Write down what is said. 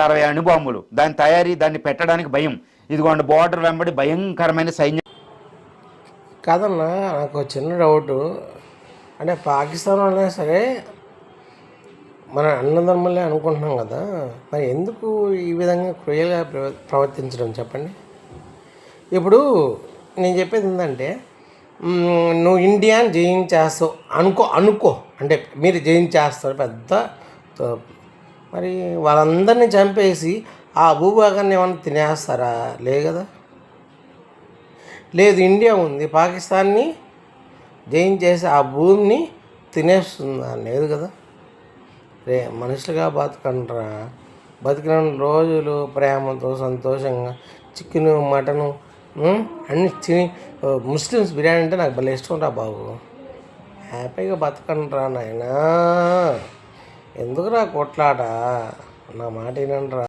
అరవై అణుబాంబులు. దాని తయారీ దాన్ని పెట్టడానికి భయం. ఇదిగోండి బోర్డర్ వెంబడి భయంకరమైన సైన్యం. కాదన్నా నాకు చిన్న డౌట్. అంటే పాకిస్తాన్ అయినా సరే మన అన్నదమ్ములే అనుకుంటున్నాం కదా. మరి ఎందుకు ఈ విధంగా క్రూయల్గా ప్రవ- ప్రవర్తించడం చెప్పండి. ఇప్పుడు నేను చెప్పేది ఏంటంటే నువ్వు ఇండియాని జయించేస్తావు అనుకో అనుకో. అంటే మీరు జయించేస్తారు పెద్ద మరి వాళ్ళందరినీ చంపేసి ఆ భూభాగాన్ని ఏమన్నా తినేస్తారా? లే కదా. లేదు ఇండియా ఉంది. పాకిస్తాన్ని జయించేసి ఆ భూమిని తినేస్తుందా? లేదు కదా. రే మనుషులుగా బతకండ్రా. బతికిన రోజులు ప్రేమతో సంతోషంగా చికెను మటను అన్ని తిని ముస్లిమ్స్ బిర్యానీ అంటే నాకు భలే ఇష్టం రా బాబు. హ్యాపీగా బతకండ్రా నాయనా. ఎందుకురా కొట్లాట నా మాట వినండిరా.